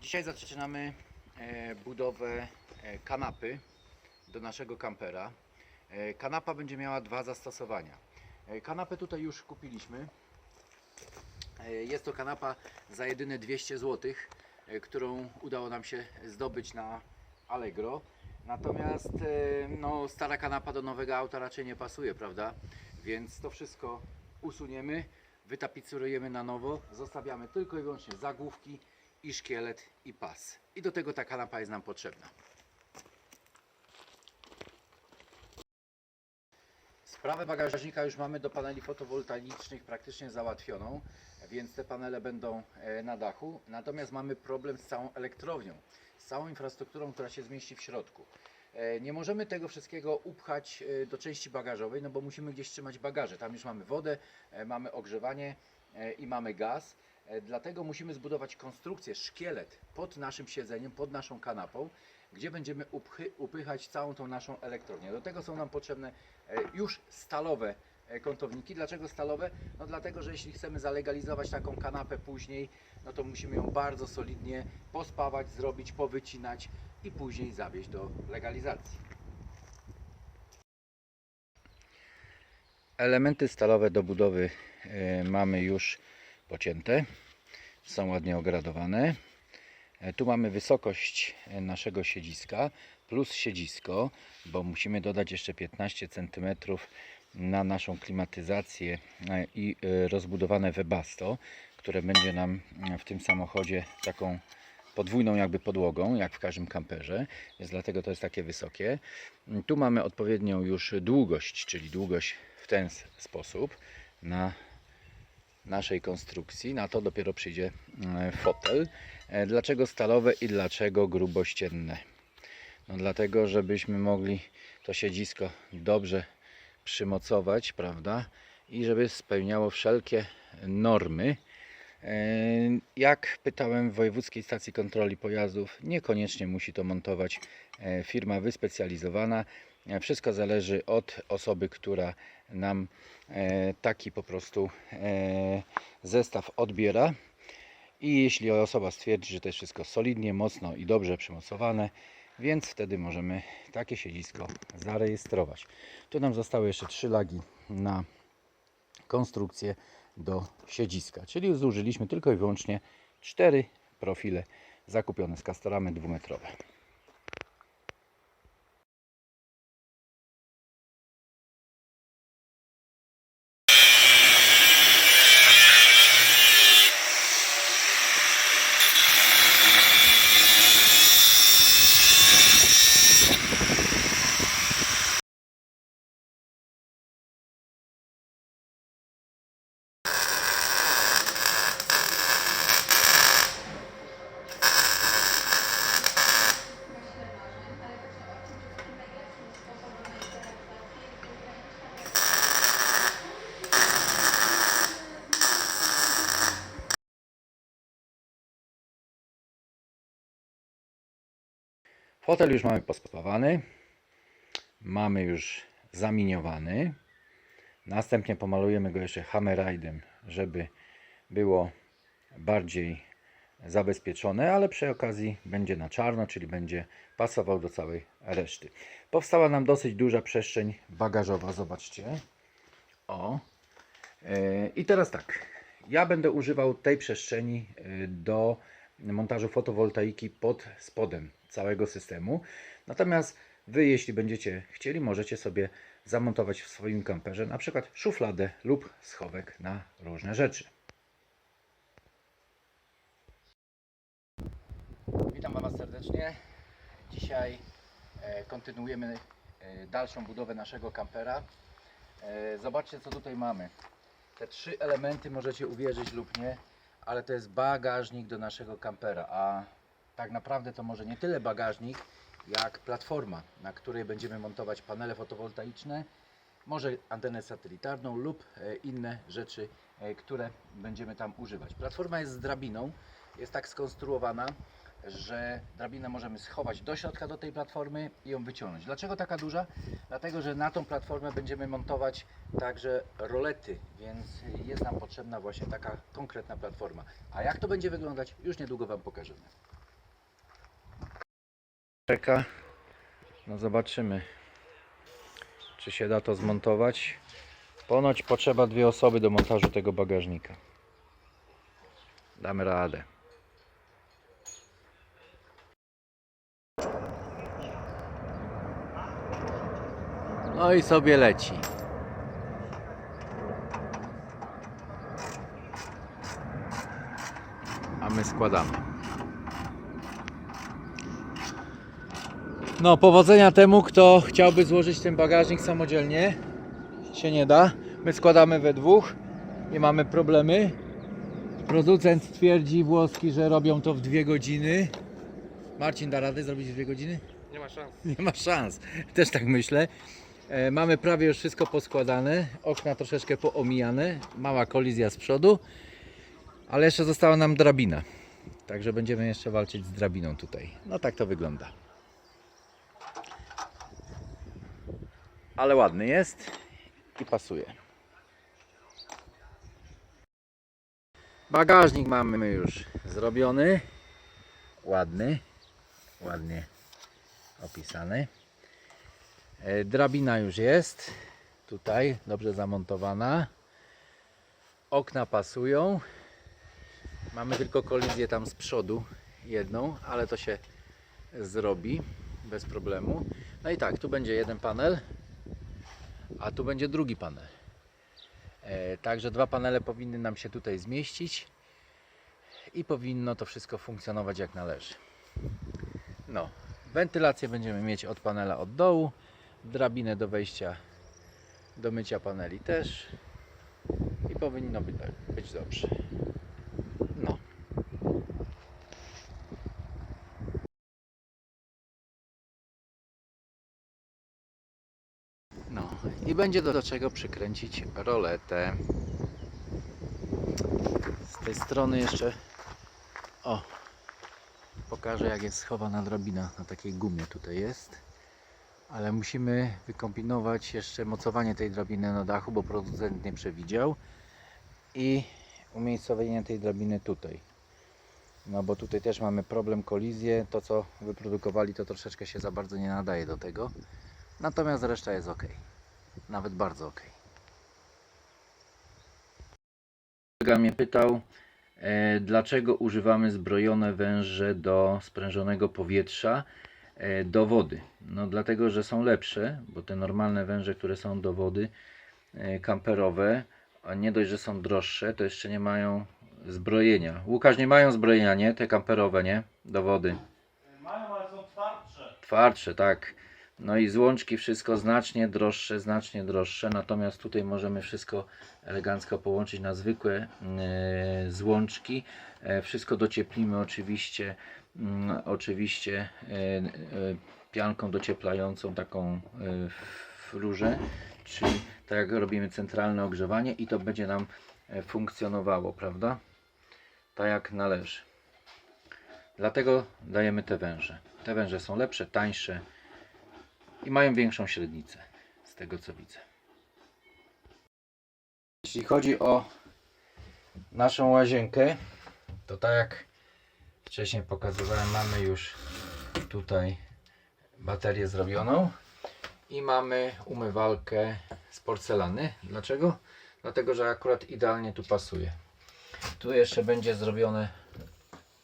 Dzisiaj zaczynamy e, budowę e, kanapy do naszego kampera. E, Kanapa będzie miała dwa zastosowania. Kanapę tutaj już kupiliśmy. Jest to kanapa za jedyne 200 zł, którą udało nam się zdobyć na Allegro. Natomiast no, stara kanapa do nowego auta raczej nie pasuje, prawda? Więc to wszystko usuniemy, wytapicerujemy na nowo, zostawiamy tylko i wyłącznie zagłówki i szkielet i pas. I do tego ta kanapa jest nam potrzebna. Sprawę bagażnika już mamy do paneli fotowoltaicznych praktycznie załatwioną, więc te panele będą e, na dachu. Natomiast mamy problem z całą elektrownią, z całą infrastrukturą, która się zmieści w środku. E, Nie możemy tego wszystkiego upchać e, do części bagażowej, no bo musimy gdzieś trzymać bagaże. Tam już mamy wodę, mamy ogrzewanie i mamy gaz. E, Dlatego musimy zbudować konstrukcję, szkielet pod naszym siedzeniem, pod naszą kanapą, gdzie będziemy upychać całą tą naszą elektrownię. Do tego są nam potrzebne e, już stalowe e, kątowniki. Dlaczego stalowe? No dlatego, że jeśli chcemy zalegalizować taką kanapę później, no to musimy ją bardzo solidnie pospawać, zrobić, powycinać i później zawieźć do legalizacji. Elementy stalowe do budowy mamy już pocięte. Są ładnie ogradowane. E, Tu mamy wysokość e, naszego siedziska plus siedzisko, bo musimy dodać jeszcze 15 cm na naszą klimatyzację e, i rozbudowane webasto, które będzie nam w tym samochodzie taką podwójną jakby podłogą, jak w każdym kamperze, więc dlatego to jest takie wysokie. Tu mamy odpowiednią już długość, czyli długość w ten sposób na naszej konstrukcji. Na to dopiero przyjdzie e, fotel. E, Dlaczego stalowe i dlaczego grubościenne? No dlatego, żebyśmy mogli to siedzisko dobrze przymocować, prawda? I żeby spełniało wszelkie normy. E, Jak pytałem w Wojewódzkiej Stacji Kontroli Pojazdów, niekoniecznie musi to montować firma wyspecjalizowana. Wszystko zależy od osoby, która nam e, taki po prostu e, zestaw odbiera. I jeśli osoba stwierdzi, że to jest wszystko solidnie, mocno i dobrze przymocowane, więc wtedy możemy takie siedzisko zarejestrować. Tu nam zostały jeszcze trzy lagi na konstrukcję do siedziska, czyli zużyliśmy tylko i wyłącznie cztery profile zakupione z Castoramy dwumetrowe. Fotel już mamy pospawany, mamy już zaminiowany. Następnie pomalujemy go jeszcze hammerite'em, żeby było bardziej zabezpieczone, ale przy okazji będzie na czarno, czyli będzie pasował do całej reszty. Powstała nam dosyć duża przestrzeń bagażowa, zobaczcie. O. E, I teraz tak, ja będę używał tej przestrzeni e, do montażu fotowoltaiki pod spodem całego systemu. Natomiast Wy, jeśli będziecie chcieli, możecie sobie zamontować w swoim kamperze na przykład szufladę lub schowek na różne rzeczy. Witam Was serdecznie. Dzisiaj e, kontynuujemy e, dalszą budowę naszego kampera. E, zobaczcie, co tutaj mamy. Te trzy elementy możecie uwierzyć lub nie, ale to jest bagażnik do naszego kampera, a tak naprawdę to może nie tyle bagażnik, jak platforma, na której będziemy montować panele fotowoltaiczne, może antenę satelitarną lub e, inne rzeczy, e, które będziemy tam używać. Platforma jest z drabiną, jest tak skonstruowana, że drabinę możemy schować do środka do tej platformy i ją wyciągnąć. Dlaczego taka duża? Dlatego, że na tą platformę będziemy montować także rolety, więc jest nam potrzebna właśnie taka konkretna platforma. A jak to będzie wyglądać, już niedługo Wam pokażemy. Czeka. No zobaczymy, czy się da to zmontować. Ponoć potrzeba dwie osoby do montażu tego bagażnika. Damy radę. No i sobie leci. A my składamy. No, powodzenia temu, kto chciałby złożyć ten bagażnik samodzielnie. Się nie da. My składamy we dwóch. Nie mamy problemy. Producent twierdzi włoski, że robią to w dwie godziny. Marcin da radę zrobić w dwie godziny? Nie ma szans. Nie ma szans. Też tak myślę. E, mamy prawie już wszystko poskładane. Okna troszeczkę poomijane. Mała kolizja z przodu. Ale jeszcze została nam drabina. Także będziemy jeszcze walczyć z drabiną tutaj. No tak to wygląda. Ale ładny jest i pasuje. Bagażnik mamy już zrobiony. Ładny. Ładnie opisany. E, Drabina już jest. Tutaj dobrze zamontowana. Okna pasują. Mamy tylko kolizję tam z przodu jedną, ale to się zrobi bez problemu. No i tak, tu będzie jeden panel, a tu będzie drugi panel. E, Także dwa panele powinny nam się tutaj zmieścić i powinno to wszystko funkcjonować jak należy. No, wentylację będziemy mieć od panela od dołu, drabinę do wejścia do mycia paneli też i powinno być, być dobrze. No. No i będzie do, czego przykręcić roletę. Z tej strony jeszcze o pokażę jak jest schowana drabina na takiej gumie tutaj jest. Ale musimy wykombinować jeszcze mocowanie tej drabiny na dachu bo producent nie przewidział. I umiejscowienie tej drabiny tutaj. No bo tutaj też mamy problem kolizję. To co wyprodukowali to troszeczkę się za bardzo nie nadaje do tego. Natomiast reszta jest ok nawet bardzo ok kolega mnie pytał e, dlaczego używamy zbrojone węże do sprężonego powietrza e, do wody. No dlatego, że są lepsze, bo te normalne węże, które są do wody e, kamperowe, a nie dość, że są droższe, to jeszcze nie mają zbrojenia. Łukasz, nie mają zbrojenia, nie? Te kamperowe, nie? Do wody. Mają, ale są twardsze. Twardsze, tak. No i złączki wszystko znacznie droższe, znacznie droższe. Natomiast tutaj możemy wszystko elegancko połączyć na zwykłe e, złączki. E, wszystko docieplimy oczywiście, mm, oczywiście e, pianką docieplającą taką w rurze, czyli tak jak robimy centralne ogrzewanie i to będzie nam funkcjonowało, prawda? Tak jak należy. Dlatego dajemy te węże. Te węże są lepsze, tańsze i mają większą średnicę, z tego co widzę. Jeśli chodzi o naszą łazienkę, to tak jak wcześniej pokazywałem, mamy już tutaj baterię zrobioną i mamy umywalkę z porcelany. Dlaczego? Dlatego, że akurat idealnie tu pasuje. Tu jeszcze będzie zrobione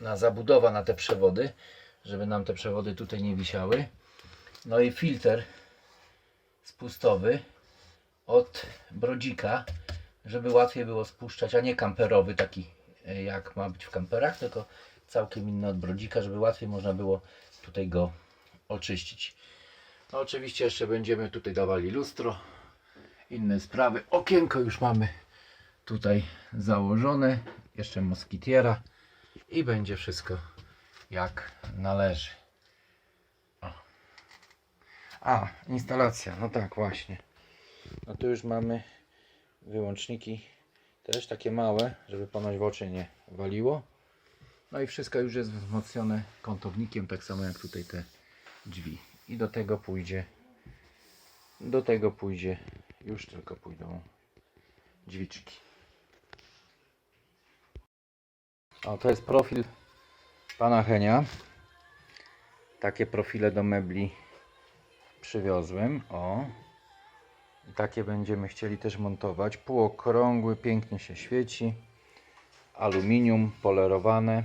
na zabudowa na te przewody, żeby nam te przewody tutaj nie wisiały. No i filtr spustowy od brodzika, żeby łatwiej było spuszczać, a nie kamperowy taki e, jak ma być w kamperach, tylko całkiem inny od brodzika, żeby łatwiej można było tutaj go oczyścić. No oczywiście jeszcze będziemy tutaj dawali lustro, inne sprawy. Okienko już mamy tutaj założone, jeszcze moskitiera i będzie wszystko jak należy. A, instalacja, no tak właśnie. No tu już mamy wyłączniki też takie małe, żeby ponoć w oczy nie waliło. No i wszystko już jest wzmocnione kątownikiem, tak samo jak tutaj te drzwi. I do tego pójdzie, do tego pójdzie, już tylko pójdą drzwiczki. O, to jest profil pana Henia. takie profile do mebli przywiozłem. O. Takie będziemy chcieli też montować. Półokrągły, pięknie się świeci. Aluminium polerowane.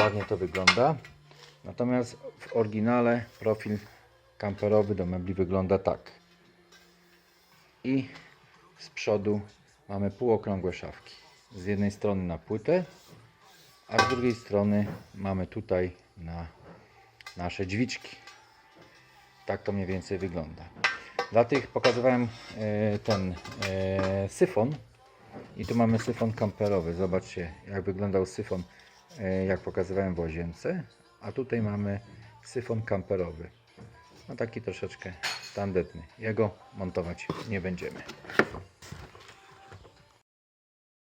Ładnie to wygląda. Natomiast w oryginale profil kamperowy do mebli wygląda tak. I z przodu mamy półokrągłe szafki. Z jednej strony na płytę, a z drugiej strony mamy tutaj na nasze drzwiczki. Tak to mniej więcej wygląda. Dla tych pokazywałem e, ten e, syfon i tu mamy syfon kamperowy. Zobaczcie jak wyglądał syfon e, jak pokazywałem w łazience, a tutaj mamy syfon kamperowy. No taki troszeczkę tandetny. Jego montować nie będziemy.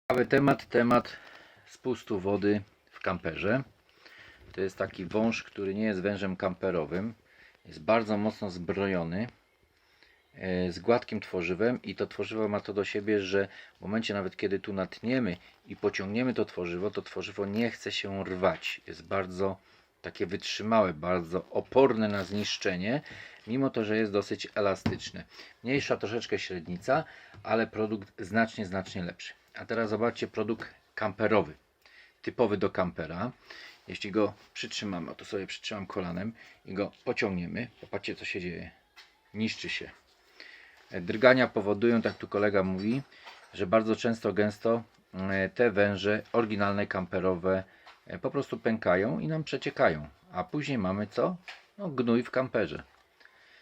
Ciekawy temat, temat spustu wody w kamperze. To jest taki wąż, który nie jest wężem kamperowym. Jest bardzo mocno zbrojony e, z gładkim tworzywem i to tworzywo ma to do siebie, że w momencie nawet kiedy tu natniemy i pociągniemy to tworzywo, to tworzywo nie chce się rwać. Jest bardzo takie wytrzymałe, bardzo oporne na zniszczenie, mimo to, że jest dosyć elastyczne. Mniejsza troszeczkę średnica, ale produkt znacznie, znacznie lepszy. A teraz zobaczcie produkt kamperowy, typowy do kampera. Jeśli go przytrzymamy, o to sobie przytrzymam kolanem i go pociągniemy, popatrzcie co się dzieje. Niszczy się. E, Drgania powodują, tak tu kolega mówi, że bardzo często, gęsto e, te węże oryginalne kamperowe e, po prostu pękają i nam przeciekają. A później mamy co? No gnój w kamperze.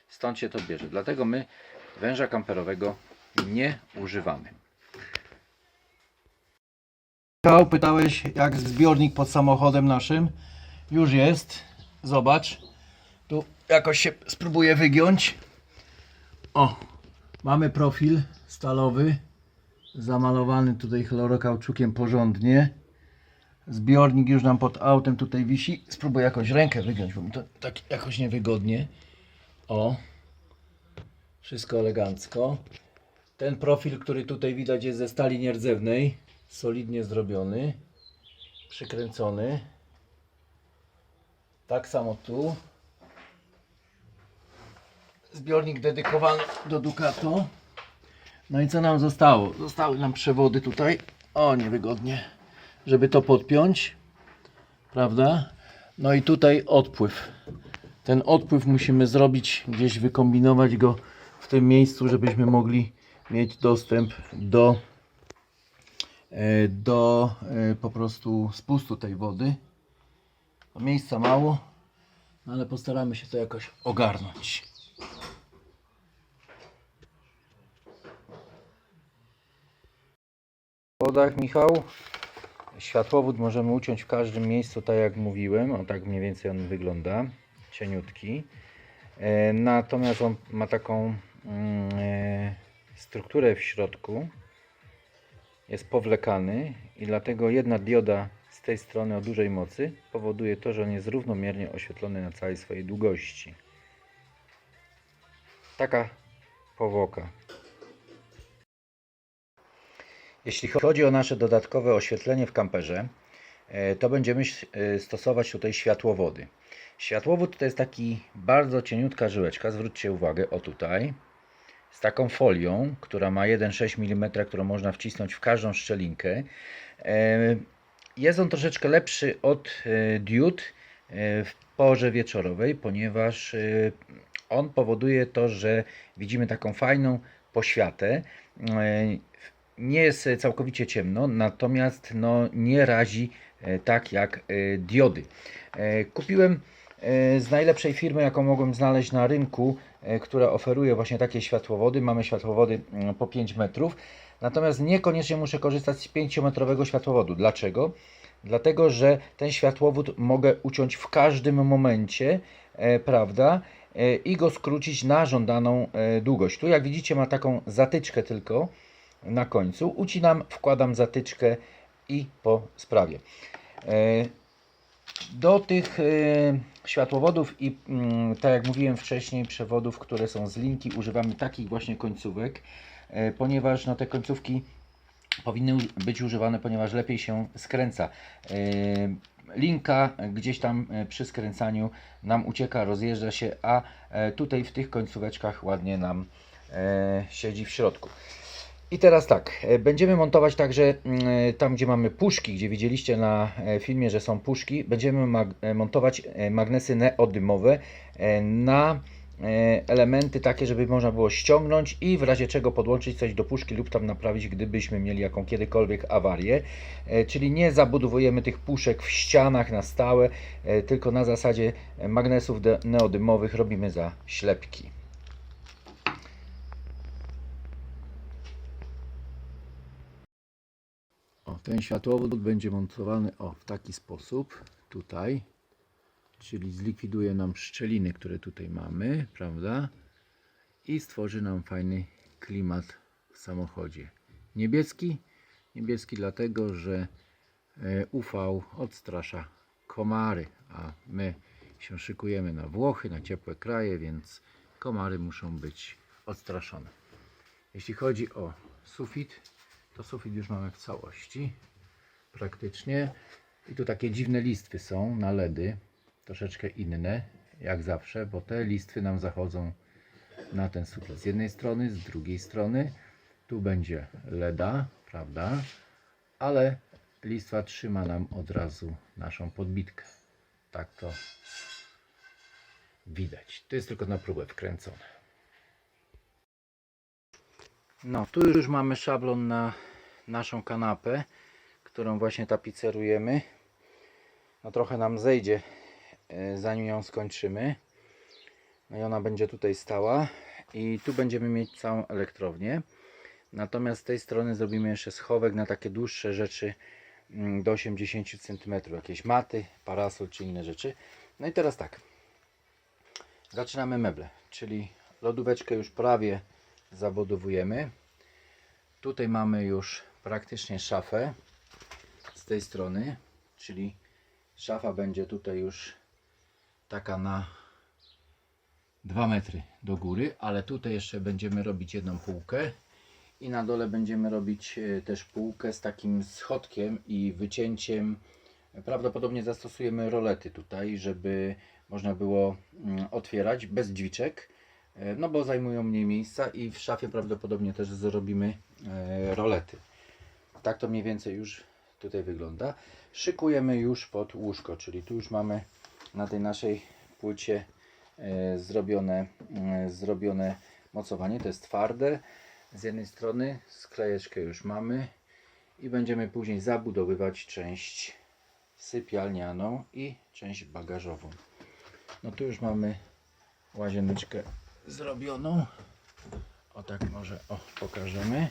Stąd się to bierze. Dlatego my węża kamperowego nie używamy. Michał, pytałeś jak zbiornik pod samochodem naszym. Już jest. Zobacz. Tu jakoś się spróbuję wygiąć. O, mamy profil stalowy. Zamalowany tutaj chlorokauczukiem porządnie. Zbiornik już nam pod autem tutaj wisi. Spróbuję jakoś rękę wygiąć, bo mi to tak jakoś niewygodnie. O. Wszystko elegancko. Ten profil, który tutaj widać jest ze stali nierdzewnej, solidnie zrobiony, przykręcony. Tak samo tu. Zbiornik dedykowany do Ducato. No i co nam zostało? Zostały nam przewody tutaj. O, niewygodnie. Żeby to podpiąć. Prawda? No i tutaj odpływ. Ten odpływ musimy zrobić, gdzieś wykombinować go w tym miejscu, żebyśmy mogli mieć dostęp do do e, po prostu spustu tej wody. Miejsca mało, no ale postaramy się to jakoś ogarnąć. W wodach, Michał, światłowód możemy uciąć w każdym miejscu, tak jak mówiłem. O tak mniej więcej on wygląda, cieniutki. E, Natomiast on ma taką mm, e, strukturę w środku. Jest powlekany i dlatego jedna dioda z tej strony o dużej mocy powoduje to, że on jest równomiernie oświetlony na całej swojej długości. Taka powłoka. Jeśli chodzi o nasze dodatkowe oświetlenie w kamperze, e, to będziemy e, stosować tutaj światłowody. Światłowód to jest taki bardzo cieniutka żyłeczka, zwróćcie uwagę, o tutaj, z taką folią, która ma 1,6 mm, którą można wcisnąć w każdą szczelinkę. E, Jest on troszeczkę lepszy od e, diod e, w porze wieczorowej, ponieważ on powoduje to, że widzimy taką fajną poświatę. Nie jest całkowicie ciemno, natomiast no, nie razi tak jak diody. Kupiłem z najlepszej firmy, jaką mogłem znaleźć na rynku, e, która oferuje właśnie takie światłowody. Mamy światłowody mm, po 5 metrów, natomiast niekoniecznie muszę korzystać z 5-metrowego światłowodu. Dlaczego? Dlatego, że ten światłowód mogę uciąć w każdym momencie, e, prawda? E, I go skrócić na żądaną długość. Tu, jak widzicie, ma taką zatyczkę tylko na końcu. Ucinam, wkładam zatyczkę i po sprawie. Do tych e, światłowodów i mm, tak jak mówiłem wcześniej, przewodów, które są z linki, używamy takich właśnie końcówek, e, ponieważ no, te końcówki powinny być używane, ponieważ lepiej się skręca. E, linka gdzieś tam przy skręcaniu nam ucieka, rozjeżdża się, a tutaj w tych końcóweczkach ładnie nam siedzi w środku. I teraz tak, e, będziemy montować także mm, e, tam, gdzie mamy puszki, gdzie widzieliście na e, filmie, że są puszki, będziemy mag- montować magnesy neodymowe na elementy takie, żeby można było ściągnąć i w razie czego podłączyć coś do puszki lub tam naprawić, gdybyśmy mieli jaką kiedykolwiek awarię. Czyli nie zabudowujemy tych puszek w ścianach na stałe, tylko na zasadzie magnesów neodymowych robimy za ślepki. Ten światłowód będzie montowany o, w taki sposób, tutaj, czyli zlikwiduje nam szczeliny, które tutaj mamy, prawda? I stworzy nam fajny klimat w samochodzie. Niebieski, niebieski dlatego, że e, UV odstrasza komary, a my się szykujemy na Włochy, na ciepłe kraje, więc komary muszą być odstraszone. Jeśli chodzi o sufit, to sufit już mamy w całości praktycznie. I tu takie dziwne listwy są na LEDy, troszeczkę inne jak zawsze, bo te listwy nam zachodzą na ten sufit z jednej strony, z drugiej strony. Tu będzie LEDa, prawda? Ale listwa trzyma nam od razu naszą podbitkę. Tak to widać. To jest tylko na próbę wkręcone. No, tu już mamy szablon na naszą kanapę, którą właśnie tapicerujemy. No trochę nam zejdzie, e, zanim ją skończymy. No i ona będzie tutaj stała i tu będziemy mieć całą elektrownię. Natomiast z tej strony zrobimy jeszcze schowek na takie dłuższe rzeczy mm, do 80 cm, jakieś maty, parasol czy inne rzeczy. No i teraz tak. Zaczynamy meble, czyli lodóweczkę już prawie zabudowujemy. Tutaj mamy już praktycznie szafę z tej strony, czyli szafa będzie tutaj już taka na 2 metry do góry, ale tutaj jeszcze będziemy robić jedną półkę i na dole będziemy robić e, też półkę z takim schodkiem i wycięciem. Prawdopodobnie zastosujemy rolety tutaj, żeby można było mm, otwierać bez drzwiczek, e, no bo zajmują mniej miejsca i w szafie prawdopodobnie też zrobimy e, rolety. Tak to mniej więcej już tutaj wygląda. Szykujemy już pod łóżko, czyli tu już mamy na tej naszej płycie e, zrobione, e, zrobione mocowanie. To jest twarde z jednej strony, sklejeczkę już mamy i będziemy później zabudowywać część sypialnianą i część bagażową. No tu już mamy łazieneczkę zrobioną. O tak może o, pokażemy.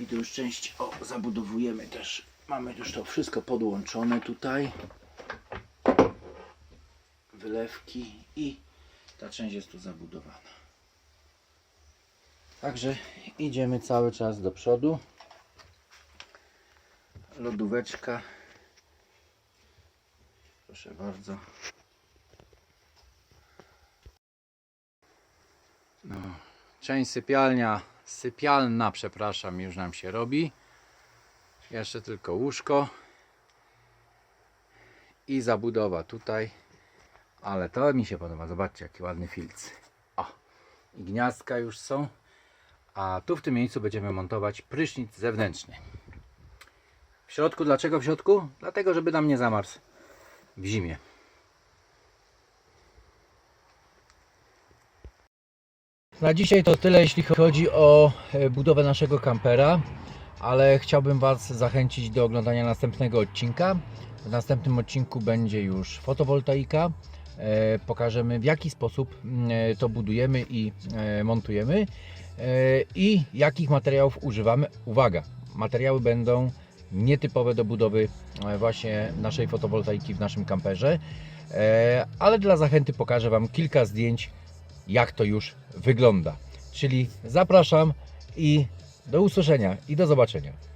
I tu już część o, zabudowujemy też. Mamy już to wszystko podłączone tutaj. Wylewki i ta część jest tu zabudowana. Także idziemy cały czas do przodu. Lodóweczka. Proszę bardzo. No, część sypialnia, sypialna, przepraszam, już nam się robi. Jeszcze tylko łóżko i zabudowa tutaj. Ale to mi się podoba. Zobaczcie, jaki ładny filc. O, i gniazdka już są. A tu w tym miejscu będziemy montować prysznic zewnętrzny. W środku, dlaczego w środku? Dlatego, żeby nam nie zamarzł w zimie. Na dzisiaj to tyle, jeśli chodzi o e, budowę naszego kampera, ale chciałbym Was zachęcić do oglądania następnego odcinka. W następnym odcinku będzie już fotowoltaika. E, Pokażemy w jaki sposób mm, e, to budujemy i montujemy i jakich materiałów używamy. Uwaga, materiały będą nietypowe do budowy właśnie naszej fotowoltaiki w naszym kamperze, ale dla zachęty pokażę Wam kilka zdjęć jak to już wygląda. Czyli zapraszam i do usłyszenia i do zobaczenia.